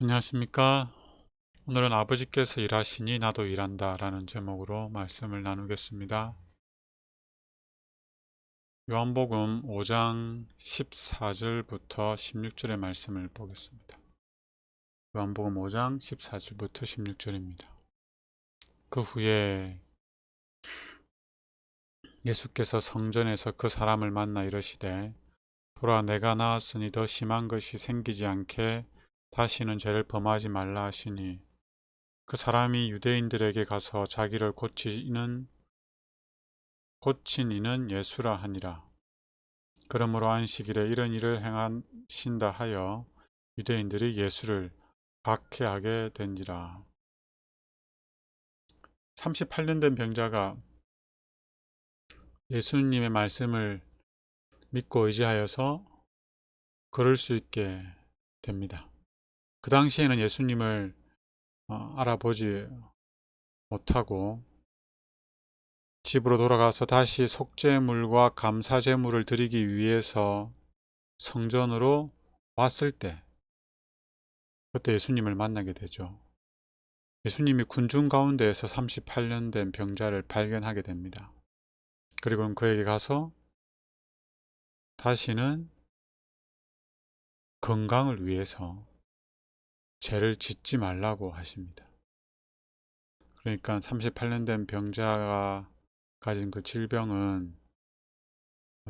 안녕하십니까. 오늘은 아버지께서 일하시니 나도 일한다 라는 제목으로 말씀을 나누겠습니다. 요한복음 5장 14절부터 16절의 말씀을 보겠습니다. 요한복음 5장 14절부터 16절입니다. 그 후에 예수께서 성전에서 그 사람을 만나 이르시되 돌아 내가 나았으니 더 심한 것이 생기지 않게 다시는 죄를 범하지 말라 하시니 그 사람이 유대인들에게 가서 자기를 고치는 고친 이는 예수라 하니라. 그러므로 안식일에 이런 일을 행하신다 하여 유대인들이 예수를 박해하게 된지라. 38년 된 병자가 예수님의 말씀을 믿고 의지하여서 걸을 수 있게 됩니다. 그 당시에는 예수님을 어, 알아보지 못하고 집으로 돌아가서 다시 속죄물과 감사제물을 드리기 위해서 성전으로 왔을 때 그때 예수님을 만나게 되죠. 예수님이 군중 가운데에서 38년 된 병자를 발견하게 됩니다. 그리고는 그에게 가서 다시는 건강을 위해서 죄를 짓지 말라고 하십니다. 그러니까 38년 된 병자가 가진 그 질병은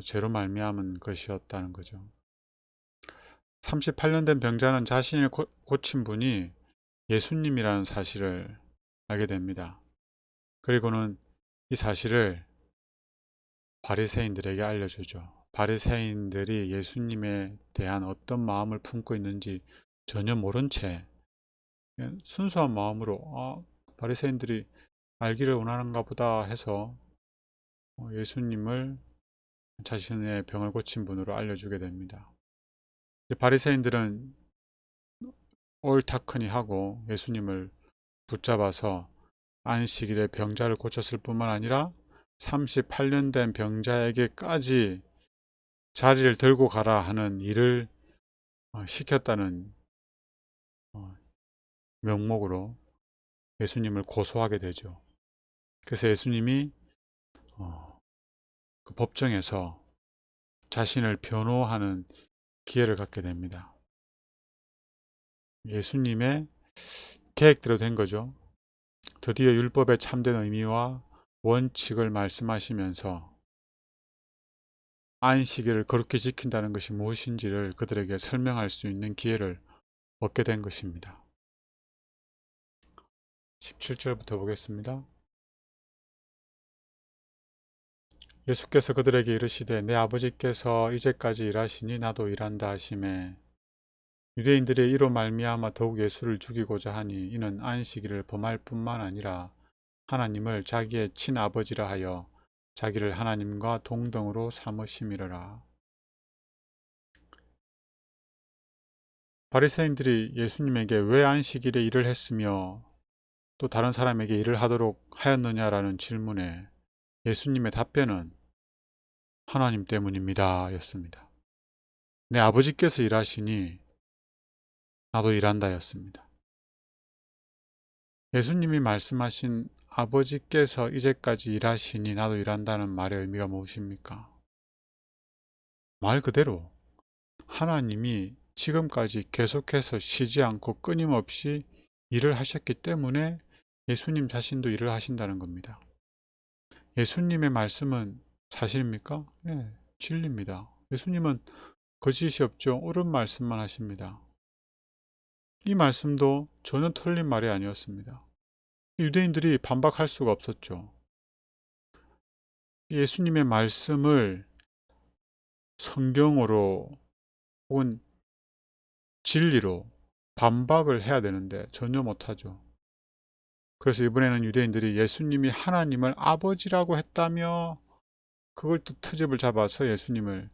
죄로 말미암은 것이었다는 거죠. 38년 된 병자는 자신을 고, 고친 분이 예수님이라는 사실을 알게 됩니다. 그리고는 이 사실을 바리새인들에게 알려주죠. 바리새인들이 예수님에 대한 어떤 마음을 품고 있는지 전혀 모른 채 순수한 마음으로 아, 바리새인들이 알기를 원하는가 보다 해서 어, 예수님을 자신의 병을 고친 분으로 알려주게 됩니다. 바리새인들은 옳다크니 하고 예수님을 붙잡아서 안식일에 병자를 고쳤을 뿐만 아니라 38년 된 병자에게까지 자리를 들고 가라 하는 일을 어, 시켰다는 어, 명목으로 예수님을 고소하게 되죠. 그래서 예수님이 어, 그 법정에서 자신을 변호하는 기회를 갖게 됩니다. 예수님의 계획대로 된 거죠. 드디어 율법의 참된 의미와 원칙을 말씀하시면서 안식일을 그렇게 지킨다는 것이 무엇인지를 그들에게 설명할 수 있는 기회를 얻게 된 것입니다. 17절부터 보겠습니다. 예수께서 그들에게 이르시되 내 아버지께서 이제까지 일하시니 나도 일한다 하심에 유대인들의 이로 말미암아 더욱 예수를 죽이고자 하니 이는 안식일을 범할 뿐만 아니라 하나님을 자기의 친아버지라 하여 자기를 하나님과 동등으로 삼으심이라 바리새인들이 예수님에게 왜 안식일에 일을 했으며 또 다른 사람에게 일을 하도록 하였느냐라는 질문에 예수님의 답변은 하나님 때문입니다 였습니다. 내 아버지께서 일하시니 나도 일한다 였습니다. 예수님이 말씀하신 아버지께서 이제까지 일하시니 나도 일한다는 말의 의미가 무엇입니까? 말 그대로 하나님이 지금까지 계속해서 쉬지 않고 끊임없이 일을 하셨기 때문에 예수님 자신도 일을 하신다는 겁니다. 예수님의 말씀은 사실입니까? 네, 진리입니다. 예수님은 거짓이 없죠. 옳은 말씀만 하십니다. 이 말씀도 전혀 틀린 말이 아니었습니다. 유대인들이 반박할 수가 없었죠. 예수님의 말씀을 성경으로 혹은 진리로 반박을 해야 되는데 전혀 못하죠. 그래서 이번에는 유대인들이 예수님이 하나님을 아버지라고 했다며 그걸 또 트집을 잡아서 예수님을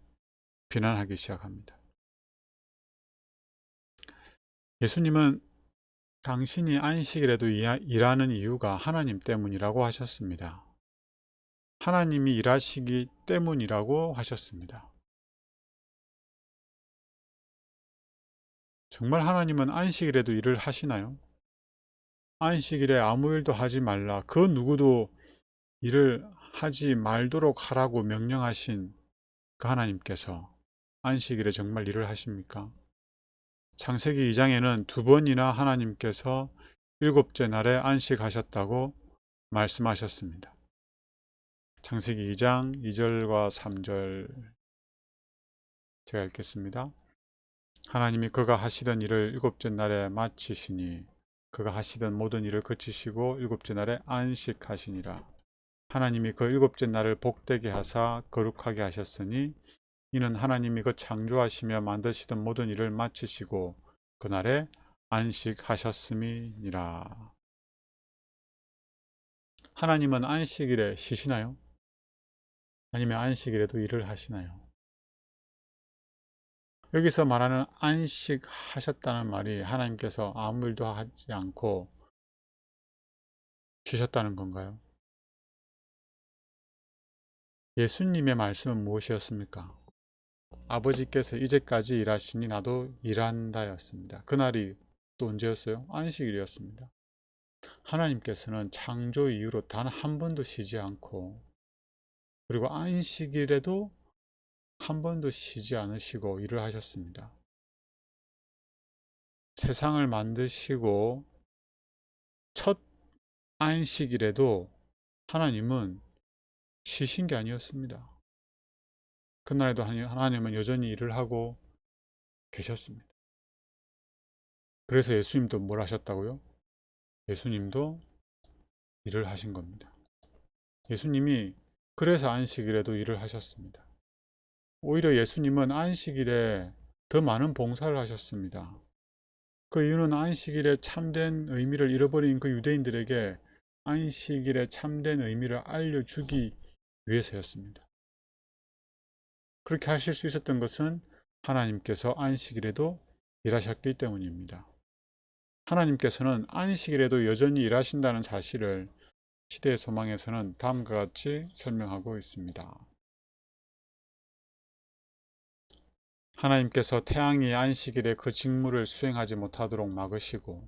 비난하기 시작합니다. 예수님은 당신이 안식일에도 일하는 이유가 하나님 때문이라고 하셨습니다. 하나님이 일하시기 때문이라고 하셨습니다. 정말 하나님은 안식일에도 일을 하시나요? 안식일에 아무 일도 하지 말라. 그 누구도 일을 하지 말도록 하라고 명령하신 그 하나님께서 안식일에 정말 일을 하십니까? 창세기 2장에는 두 번이나 하나님께서 일곱째 날에 안식하셨다고 말씀하셨습니다. 창세기 2장 2절과 3절 제가 읽겠습니다. 하나님이 그가 하시던 일을 일곱째 날에 마치시니 그가 하시던 모든 일을 그치시고 일곱째 날에 안식하시니라. 하나님이 그 일곱째 날을 복되게 하사 거룩하게 하셨으니 이는 하나님이 그 창조하시며 만드시던 모든 일을 마치시고 그날에 안식하셨음이니라. 하나님은 안식일에 쉬시나요? 아니면 안식일에도 일을 하시나요? 여기서 말하는 안식하셨다는 말이 하나님께서 아무 일도 하지 않고 쉬셨다는 건가요? 예수님의 말씀은 무엇이었습니까? 아버지께서 이제까지 일하시니 나도 일한다였습니다. 그날이 또 언제였어요? 안식일이었습니다. 하나님께서는 창조 이후로 단 한 번도 쉬지 않고 그리고 안식일에도 한 번도 쉬지 않으시고 일을 하셨습니다. 세상을 만드시고 첫 안식일에도 하나님은 쉬신 게 아니었습니다. 그날에도 하나님은 여전히 일을 하고 계셨습니다. 그래서 예수님도 뭘 하셨다고요? 예수님도 일을 하신 겁니다. 예수님이 그래서 안식일에도 일을 하셨습니다. 오히려 예수님은 안식일에 더 많은 봉사를 하셨습니다. 그 이유는 안식일에 참된 의미를 잃어버린 그 유대인들에게 안식일의 참된 의미를 알려주기 위해서였습니다. 그렇게 하실 수 있었던 것은 하나님께서 안식일에도 일하셨기 때문입니다. 하나님께서는 안식일에도 여전히 일하신다는 사실을 시대의 소망에서는 다음과 같이 설명하고 있습니다. 하나님께서 태양이 안식일에 그 직무를 수행하지 못하도록 막으시고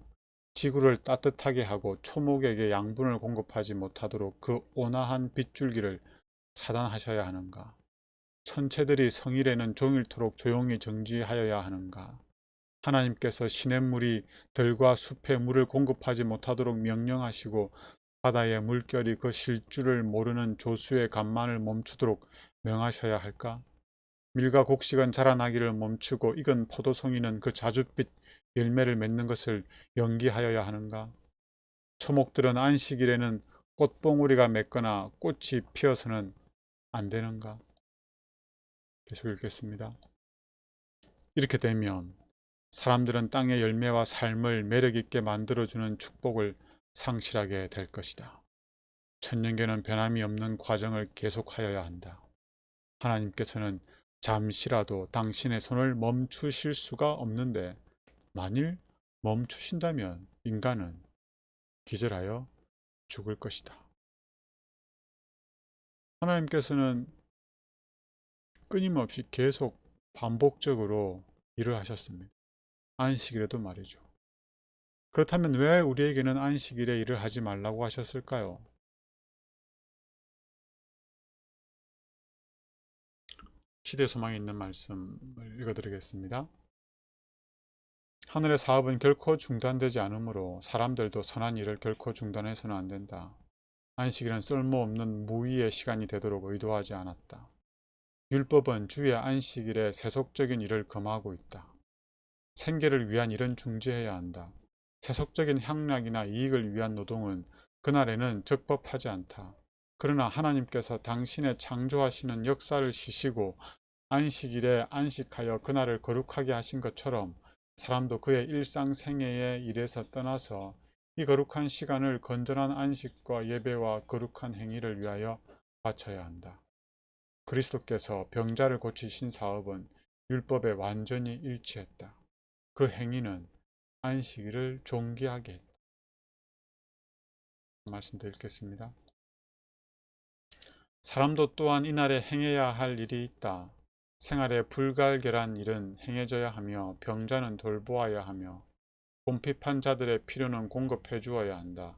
지구를 따뜻하게 하고 초목에게 양분을 공급하지 못하도록 그 온화한 빗줄기를 차단하셔야 하는가? 천체들이 성일에는 종일토록 조용히 정지하여야 하는가? 하나님께서 시냇물이 들과 숲에 물을 공급하지 못하도록 명령하시고 바다의 물결이 그 실줄을 모르는 조수의 간만을 멈추도록 명하셔야 할까? 밀과 곡식은 자라나기를 멈추고 익은 포도송이는 그 자줏빛 열매를 맺는 것을 연기하여야 하는가? 초목들은 안식일에는 꽃봉우리가 맺거나 꽃이 피어서는 안 되는가? 계속 읽겠습니다. 이렇게 되면 사람들은 땅의 열매와 삶을 매력있게 만들어주는 축복을 상실하게 될 것이다. 천년계는 변함이 없는 과정을 계속하여야 한다. 하나님께서는 잠시라도 당신의 손을 멈추실 수가 없는데 만일 멈추신다면 인간은 기절하여 죽을 것이다. 하나님께서는 끊임없이 계속 반복적으로 일을 하셨습니다. 안식일에도 말이죠. 그렇다면 왜 우리에게는 안식일에 일을 하지 말라고 하셨을까요? 시대 소망이 있는 말씀을 읽어드리겠습니다. 하늘의 사업은 결코 중단되지 않으므로 사람들도 선한 일을 결코 중단해서는 안 된다. 안식일은 쓸모없는 무의의 시간이 되도록 의도하지 않았다. 율법은 주의 안식일에 세속적인 일을 금하고 있다. 생계를 위한 일은 중지해야 한다. 세속적인 향락이나 이익을 위한 노동은 그날에는 적법하지 않다. 그러나 하나님께서 당신의 창조하시는 역사를 쉬시고 안식일에 안식하여 그날을 거룩하게 하신 것처럼 사람도 그의 일상 생애의 일에서 떠나서 이 거룩한 시간을 건전한 안식과 예배와 거룩한 행위를 위하여 바쳐야 한다. 그리스도께서 병자를 고치신 사업은 율법에 완전히 일치했다. 그 행위는 안식일을 존귀하게 했다. 말씀 드리겠습니다. 사람도 또한 이날에 행해야 할 일이 있다. 생활에 불갈결한 일은 행해져야 하며 병자는 돌보아야 하며 곰핍한 자들의 필요는 공급해 주어야 한다.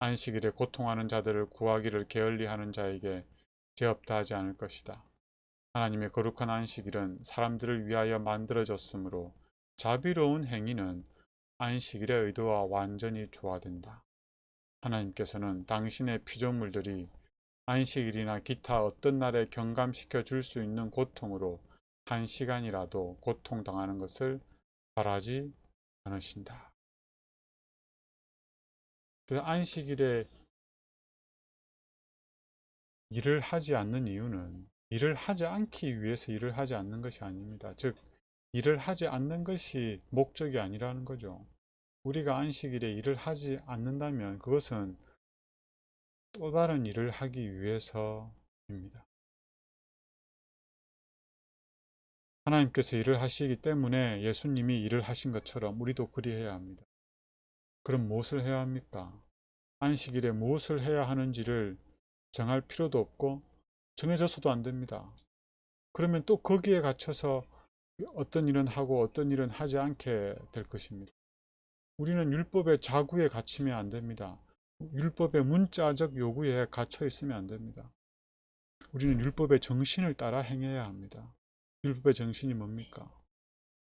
안식일에 고통하는 자들을 구하기를 게을리하는 자에게 죄 없다 하지 않을 것이다. 하나님의 거룩한 안식일은 사람들을 위하여 만들어졌으므로 자비로운 행위는 안식일의 의도와 완전히 조화된다. 하나님께서는 당신의 피조물들이 안식일이나 기타 어떤 날에 경감시켜 줄 수 있는 고통으로 한 시간이라도 고통당하는 것을 바라지 않으신다. 그래서 안식일에 일을 하지 않는 이유는 일을 하지 않기 위해서 일을 하지 않는 것이 아닙니다. 즉, 일을 하지 않는 것이 목적이 아니라는 거죠. 우리가 안식일에 일을 하지 않는다면 그것은 또 다른 일을 하기 위해서입니다. 하나님께서 일을 하시기 때문에 예수님이 일을 하신 것처럼 우리도 그리해야 합니다. 그럼 무엇을 해야 합니까? 안식일에 무엇을 해야 하는지를 정할 필요도 없고 정해져서도 안 됩니다. 그러면 또 거기에 갇혀서 어떤 일은 하고 어떤 일은 하지 않게 될 것입니다. 우리는 율법의 자구에 갇히면 안 됩니다. 율법의 문자적 요구에 갇혀 있으면 안 됩니다. 우리는 율법의 정신을 따라 행해야 합니다. 율법의 정신이 뭡니까?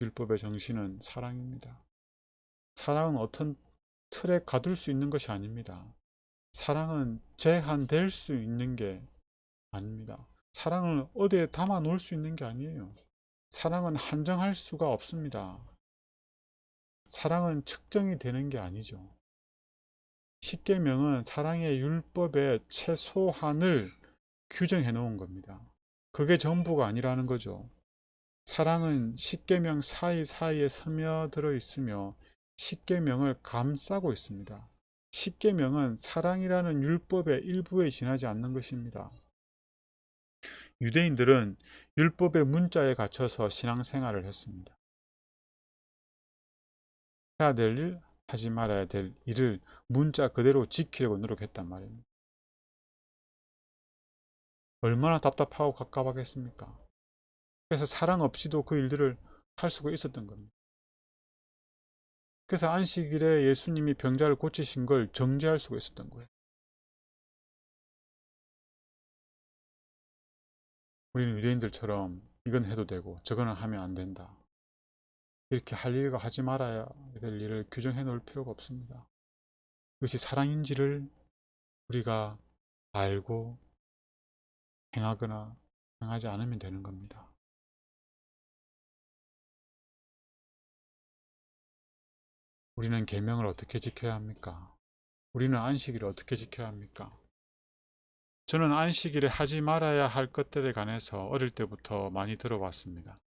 율법의 정신은 사랑입니다. 사랑은 어떤 틀에 가둘 수 있는 것이 아닙니다. 사랑은 제한될 수 있는 게 아닙니다. 사랑을 어디에 담아 놓을 수 있는 게 아니에요. 사랑은 한정할 수가 없습니다. 사랑은 측정이 되는 게 아니죠. 십계명은 사랑의 율법의 최소한을 규정해 놓은 겁니다. 그게 전부가 아니라는 거죠. 사랑은 십계명 사이사이에 스며들어 있으며 십계명을 감싸고 있습니다. 십계명은 사랑이라는 율법의 일부에 지나지 않는 것입니다. 유대인들은 율법의 문자에 갇혀서 신앙생활을 했습니다. 해야 될 일, 하지 말아야 될 일을 문자 그대로 지키려고 노력했단 말입니다. 얼마나 답답하고 갑갑하겠습니까? 그래서 사랑 없이도 그 일들을 할 수가 있었던 겁니다. 그래서 안식일에 예수님이 병자를 고치신 걸 정죄할 수가 있었던 거예요. 우리는 유대인들처럼 이건 해도 되고 저거는 하면 안 된다. 이렇게 할 일과 하지 말아야 될 일을 규정해 놓을 필요가 없습니다. 그것이 사랑인지를 우리가 알고 행하거나 행하지 않으면 되는 겁니다. 우리는 계명을 어떻게 지켜야 합니까? 우리는 안식일을 어떻게 지켜야 합니까? 저는 안식일에 하지 말아야 할 것들에 관해서 어릴 때부터 많이 들어왔습니다.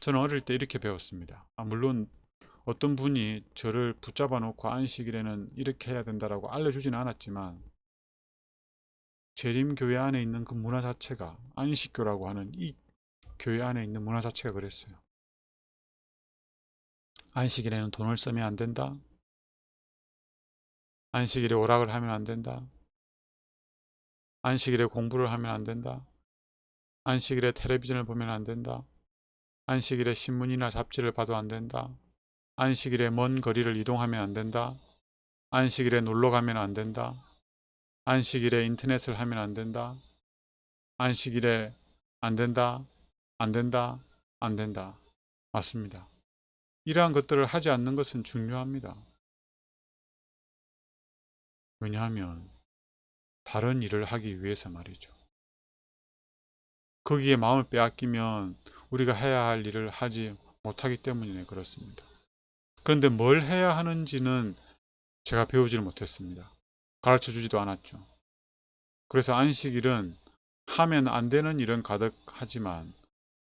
저는 어릴 때 이렇게 배웠습니다. 아, 물론 어떤 분이 저를 붙잡아 놓고 안식일에는 이렇게 해야 된다라고 알려주지는 않았지만 재림교회 안에 있는 그 문화 자체가 안식교라고 하는 이 교회 안에 있는 문화 자체가 그랬어요. 안식일에는 돈을 쓰면 안 된다. 안식일에 오락을 하면 안 된다. 안식일에 공부를 하면 안 된다. 안식일에 텔레비전을 보면 안 된다. 안식일에 신문이나 잡지를 봐도 안 된다. 안식일에 먼 거리를 이동하면 안 된다. 안식일에 놀러 가면 안 된다. 안식일에 인터넷을 하면 안 된다. 안식일에 안 된다. 안 된다. 안 된다. 맞습니다. 이러한 것들을 하지 않는 것은 중요합니다. 왜냐하면 다른 일을 하기 위해서 말이죠. 거기에 마음을 빼앗기면 우리가 해야 할 일을 하지 못하기 때문에 그렇습니다. 그런데 뭘 해야 하는지는 제가 배우지를 못했습니다. 가르쳐 주지도 않았죠. 그래서 안식일은 하면 안 되는 일은 가득하지만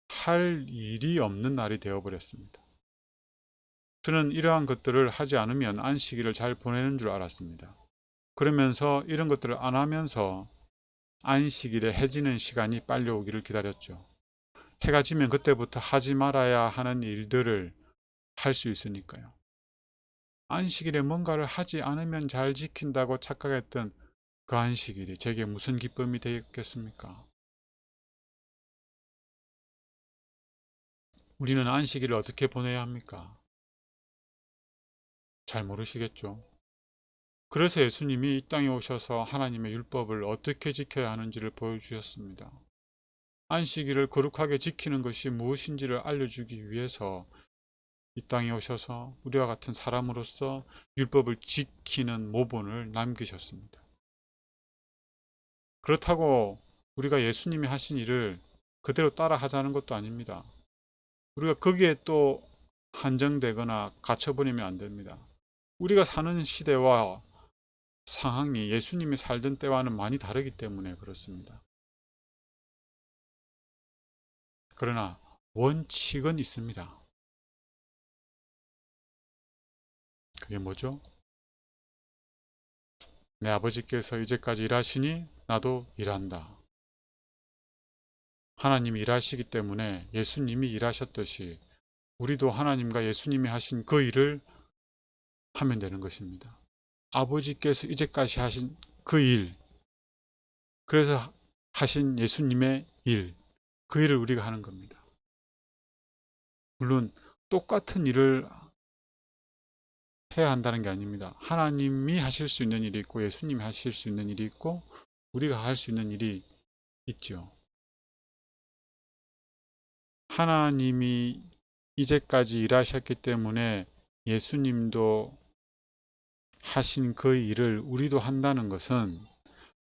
할 일이 없는 날이 되어버렸습니다. 저는 이러한 것들을 하지 않으면 안식일을 잘 보내는 줄 알았습니다. 그러면서 이런 것들을 안 하면서 안식일에 해지는 시간이 빨리 오기를 기다렸죠. 해가 지면 그때부터 하지 말아야 하는 일들을 할 수 있으니까요. 안식일에 뭔가를 하지 않으면 잘 지킨다고 착각했던 그 안식일이 제게 무슨 기쁨이 되겠습니까? 우리는 안식일을 어떻게 보내야 합니까? 잘 모르시겠죠? 그래서 예수님이 이 땅에 오셔서 하나님의 율법을 어떻게 지켜야 하는지를 보여주셨습니다. 안식일을 거룩하게 지키는 것이 무엇인지를 알려주기 위해서 이 땅에 오셔서 우리와 같은 사람으로서 율법을 지키는 모본을 남기셨습니다. 그렇다고 우리가 예수님이 하신 일을 그대로 따라 하자는 것도 아닙니다. 우리가 거기에 또 한정되거나 갇혀버리면 안 됩니다. 우리가 사는 시대와 상황이 예수님이 살던 때와는 많이 다르기 때문에 그렇습니다. 그러나 원칙은 있습니다. 그게 뭐죠? 내 아버지께서 이제까지 일하시니 나도 일한다. 하나님이 일하시기 때문에 예수님이 일하셨듯이 우리도 하나님과 예수님이 하신 그 일을 하면 되는 것입니다. 아버지께서 이제까지 하신 그 일, 그래서 하신 예수님의 일, 그 일을 우리가 하는 겁니다. 물론 똑같은 일을 해야 한다는 게 아닙니다. 하나님이 하실 수 있는 일이 있고 예수님이 하실 수 있는 일이 있고 우리가 할 수 있는 일이 있죠. 하나님이 이제까지 일하셨기 때문에 예수님도 하신 그 일을 우리도 한다는 것은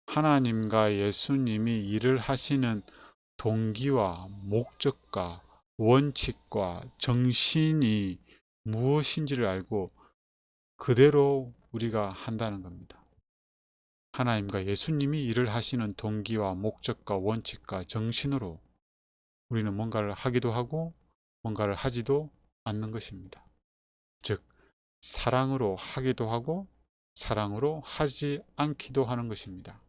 하나님과 예수님이 일을 하시는 동기와 목적과 원칙과 정신이 무엇인지를 알고 그대로 우리가 한다는 겁니다. 하나님과 예수님이 일을 하시는 동기와 목적과 원칙과 정신으로 우리는 뭔가를 하기도 하고 뭔가를 하지도 않는 것입니다. 즉, 사랑으로 하기도 하고 사랑으로 하지 않기도 하는 것입니다.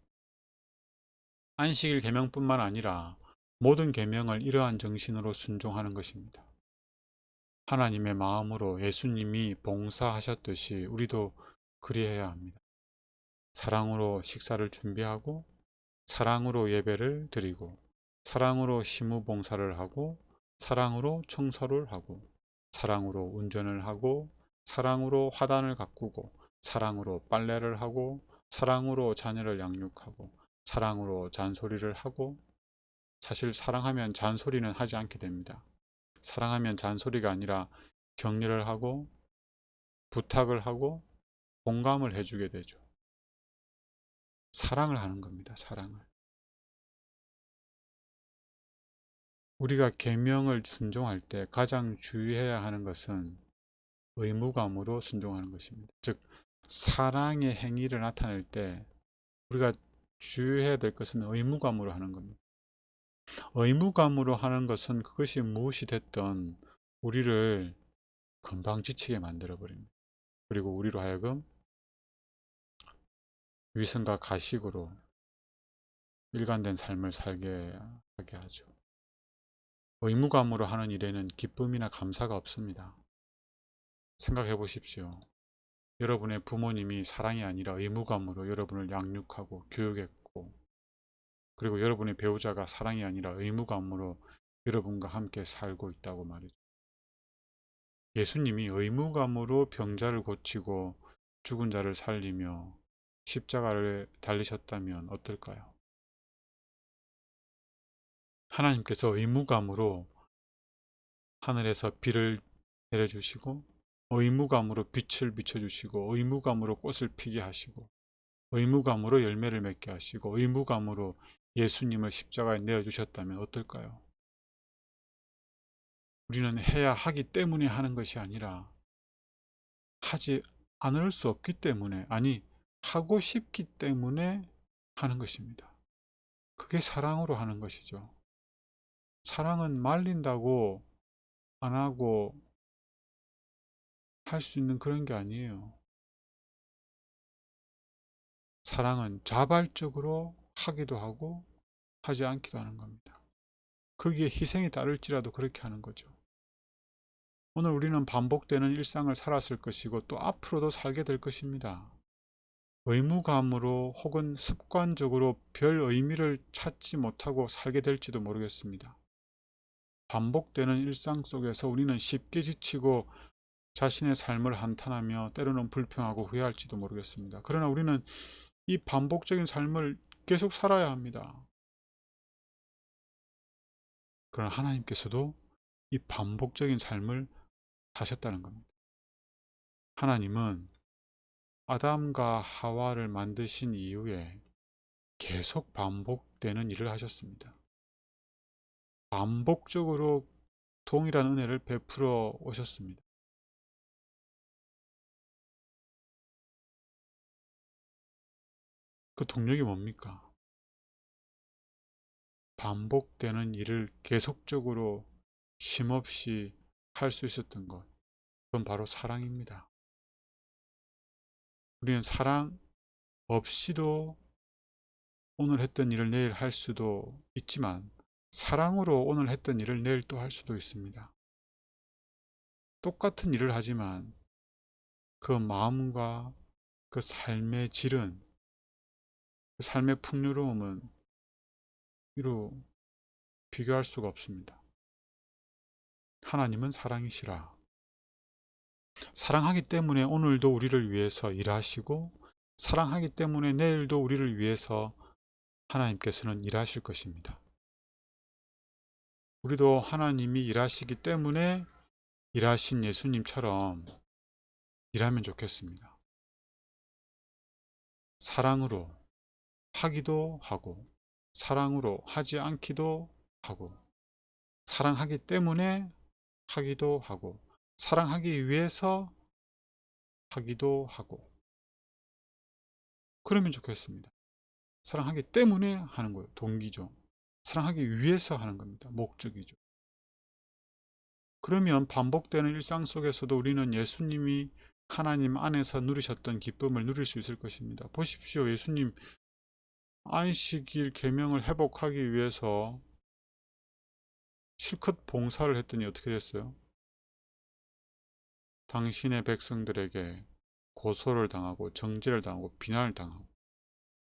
안식일 계명뿐만 아니라 모든 계명을 이러한 정신으로 순종하는 것입니다. 하나님의 마음으로 예수님이 봉사하셨듯이 우리도 그리해야 합니다. 사랑으로 식사를 준비하고 사랑으로 예배를 드리고 사랑으로 시무봉사를 하고 사랑으로 청소를 하고 사랑으로 운전을 하고 사랑으로 화단을 가꾸고 사랑으로 빨래를 하고 사랑으로 자녀를 양육하고 사랑으로 잔소리를 하고 사실 사랑하면 잔소리는 하지 않게 됩니다. 사랑하면 잔소리가 아니라 격려를 하고 부탁을 하고 공감을 해주게 되죠. 사랑을 하는 겁니다. 사랑을. 우리가 계명을 순종할 때 가장 주의해야 하는 것은 의무감으로 순종하는 것입니다. 즉 사랑의 행위를 나타낼 때 우리가 주의해야 될 것은 의무감으로 하는 겁니다. 의무감으로 하는 것은 그것이 무엇이 됐던 우리를 금방 지치게 만들어 버립니다. 그리고 우리로 하여금 위선과 가식으로 일관된 삶을 살게 하게 하죠. 의무감으로 하는 일에는 기쁨이나 감사가 없습니다. 생각해 보십시오. 여러분의 부모님이 사랑이 아니라 의무감으로 여러분을 양육하고 교육했고 그리고 여러분의 배우자가 사랑이 아니라 의무감으로 여러분과 함께 살고 있다고 말이죠. 예수님이 의무감으로 병자를 고치고 죽은 자를 살리며 십자가를 달리셨다면 어떨까요? 하나님께서 의무감으로 하늘에서 비를 내려주시고 의무감으로 빛을 비춰주시고 의무감으로 꽃을 피게 하시고 의무감으로 열매를 맺게 하시고 의무감으로 예수님을 십자가에 내어주셨다면 어떨까요? 우리는 해야 하기 때문에 하는 것이 아니라 하지 않을 수 없기 때문에 아니 하고 싶기 때문에 하는 것입니다. 그게 사랑으로 하는 것이죠. 사랑은 말린다고 안 하고 할 수 있는 그런 게 아니에요. 사랑은 자발적으로 하기도 하고 하지 않기도 하는 겁니다. 거기에 희생이 따를지라도 그렇게 하는 거죠. 오늘 우리는 반복되는 일상을 살았을 것이고 또 앞으로도 살게 될 것입니다. 의무감으로 혹은 습관적으로 별 의미를 찾지 못하고 살게 될지도 모르겠습니다. 반복되는 일상 속에서 우리는 쉽게 지치고 자신의 삶을 한탄하며 때로는 불평하고 후회할지도 모르겠습니다. 그러나 우리는 이 반복적인 삶을 계속 살아야 합니다. 그러나 하나님께서도 이 반복적인 삶을 사셨다는 겁니다. 하나님은 아담과 하와를 만드신 이후에 계속 반복되는 일을 하셨습니다. 반복적으로 동일한 은혜를 베풀어 오셨습니다. 그 동력이 뭡니까? 반복되는 일을 계속적으로 쉼없이 할 수 있었던 것. 그건 바로 사랑입니다. 우리는 사랑 없이도 오늘 했던 일을 내일 할 수도 있지만 사랑으로 오늘 했던 일을 내일 또 할 수도 있습니다. 똑같은 일을 하지만 그 마음과 그 삶의 질은 그 삶의 풍요로움은 이로 비교할 수가 없습니다. 하나님은 사랑이시라. 사랑하기 때문에 오늘도 우리를 위해서 일하시고 사랑하기 때문에 내일도 우리를 위해서 하나님께서는 일하실 것입니다. 우리도 하나님이 일하시기 때문에 일하신 예수님처럼 일하면 좋겠습니다. 사랑으로 하기도 하고 사랑으로 하지 않기도 하고 사랑하기 때문에 하기도 하고 사랑하기 위해서 하기도 하고 그러면 좋겠습니다. 사랑하기 때문에 하는 거예요. 동기죠. 사랑하기 위해서 하는 겁니다. 목적이죠. 그러면 반복되는 일상 속에서도 우리는 예수님이 하나님 안에서 누리셨던 기쁨을 누릴 수 있을 것입니다. 보십시오. 예수님 안식일 계명을 회복하기 위해서 실컷 봉사를 했더니 어떻게 됐어요? 당신의 백성들에게 고소를 당하고 정죄를 당하고 비난을 당하고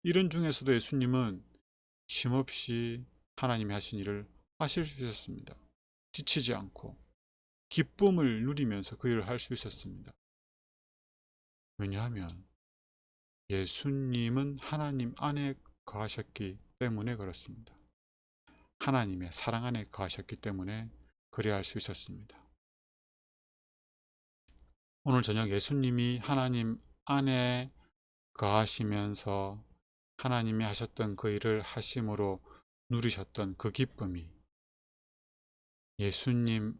이런 중에서도 예수님은 쉼없이 하나님이 하신 일을 하실 수 있었습니다. 지치지 않고 기쁨을 누리면서 그 일을 할 수 있었습니다. 왜냐하면 예수님은 하나님 안에 거하셨기 때문에 그렇습니다. 하나님의 사랑 안에 거하셨기 때문에 그래야 할 수 있었습니다. 오늘 저녁 예수님이 하나님 안에 거하시면서 하나님이 하셨던 그 일을 하심으로 누리셨던 그 기쁨이 예수님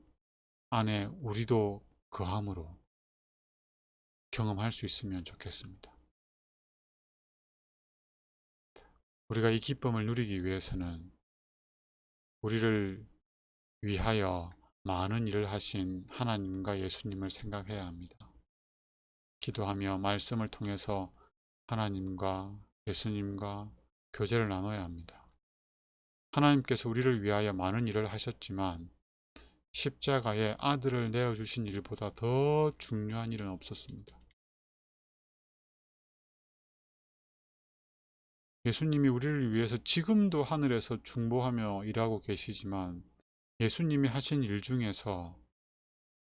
안에 우리도 거함으로 경험할 수 있으면 좋겠습니다. 우리가 이 기쁨을 누리기 위해서는 우리를 위하여 많은 일을 하신 하나님과 예수님을 생각해야 합니다. 기도하며 말씀을 통해서 하나님과 예수님과 교제를 나눠야 합니다. 하나님께서 우리를 위하여 많은 일을 하셨지만 십자가에 아들을 내어주신 일보다 더 중요한 일은 없었습니다. 예수님이 우리를 위해서 지금도 하늘에서 중보하며 일하고 계시지만 예수님이 하신 일 중에서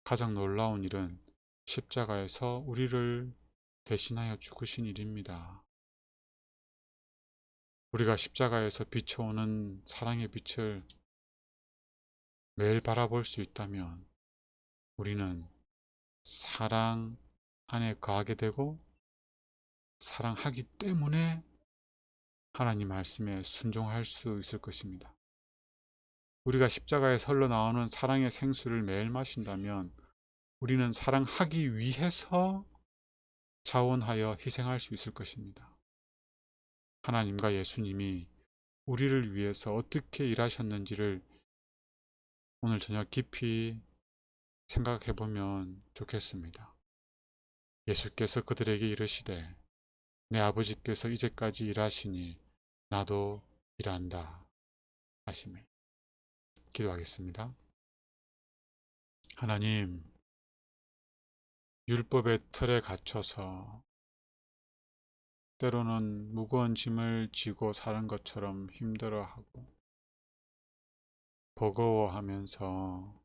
가장 놀라운 일은 십자가에서 우리를 대신하여 죽으신 일입니다. 우리가 십자가에서 비춰오는 사랑의 빛을 매일 바라볼 수 있다면 우리는 사랑 안에 거하게 되고 사랑하기 때문에 하나님 말씀에 순종할 수 있을 것입니다. 우리가 십자가에 설러 나오는 사랑의 생수를 매일 마신다면 우리는 사랑하기 위해서 자원하여 희생할 수 있을 것입니다. 하나님과 예수님이 우리를 위해서 어떻게 일하셨는지를 오늘 저녁 깊이 생각해 보면 좋겠습니다. 예수께서 그들에게 이르시되 내 아버지께서 이제까지 일하시니 나도 일한다 하시매 기도하겠습니다. 하나님, 율법의 틀에 갇혀서 때로는 무거운 짐을 지고 사는 것처럼 힘들어하고 버거워하면서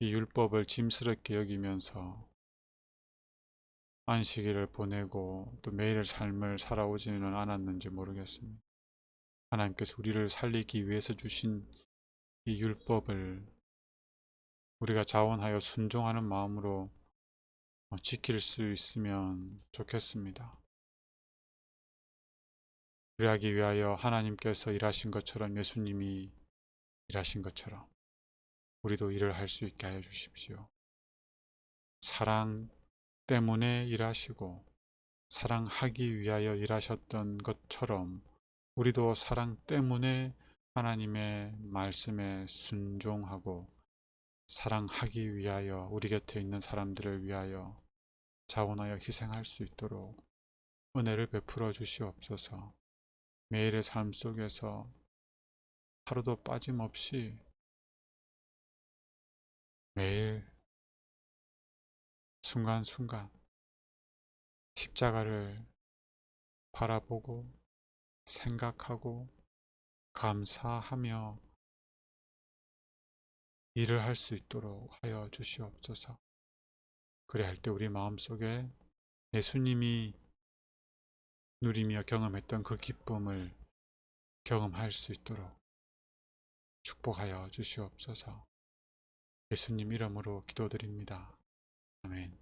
이 율법을 짐스럽게 여기면서 안식일을 보내고 또 매일의 삶을 살아오지는 않았는지 모르겠습니다. 하나님께서 우리를 살리기 위해서 주신 이 율법을 우리가 자원하여 순종하는 마음으로 지킬 수 있으면 좋겠습니다. 그리하기 위하여 하나님께서 일하신 것처럼 예수님이 일하신 것처럼 우리도 일을 할 수 있게 하여 주십시오. 사랑 때문에 일하시고 사랑하기 위하여 일하셨던 것처럼 우리도 사랑 때문에 하나님의 말씀에 순종하고 사랑하기 위하여 우리 곁에 있는 사람들을 위하여 자원하여 희생할 수 있도록 은혜를 베풀어 주시옵소서. 매일의 삶 속에서 하루도 빠짐없이 매일 순간순간 십자가를 바라보고 생각하고 감사하며 일을 할 수 있도록 하여 주시옵소서. 그래 할 때 우리 마음속에 예수님이 누리며 경험했던 그 기쁨을 경험할 수 있도록 축복하여 주시옵소서. 예수님 이름으로 기도드립니다. 아멘.